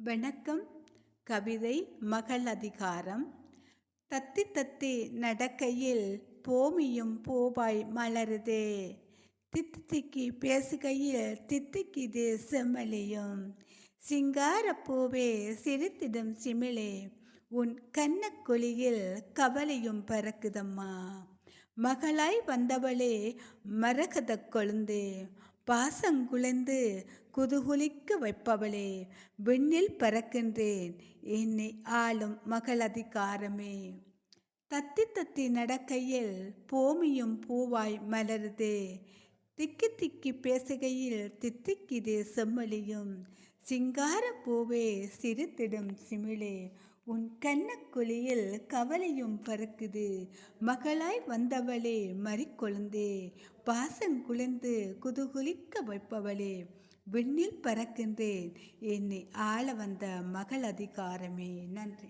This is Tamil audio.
வணக்கம். கவிதை மகள் அதிகாரம். தத்தி தத்தி நடக்கையில் போமியும் பூவாய் மலருதே. தித்தி பேசுகையில் தித்திக்குது செம்மலியும் சிங்காரப்பூவே சிரித்திடும் சிமிழே. உன் கன்னக்குழியில் கவலையும் பறக்குதம்மா. மகளாய் வந்தவளே மரகத கொழுந்தே. பாசங்குலைந்து குதுகுலிக்க வைப்பவளே விண்ணில் பறக்கின்றேன் என்னை ஆளும் மகள் அதிகாரமே. தத்தி தத்தி நடக்கையில் பூமியும் பூவாய் மலருதே திக்கி திக்கி பேசுகையில் தித்திக்கிது செம்மொழியும். சிங்கார பூவே சிரித்திடும் சிமிழே உன் கண்ணக்குழியில் கவலையும் பறக்குது. மகளாய் வந்தவளே மறிக்கொழுந்தே. பாசங்குளிந்து குதுகுலிக்க வைப்பவளே விண்ணில் பறக்கின்றேன். என்னை ஆள வந்த மகள் அதிகாரமே. நன்றி.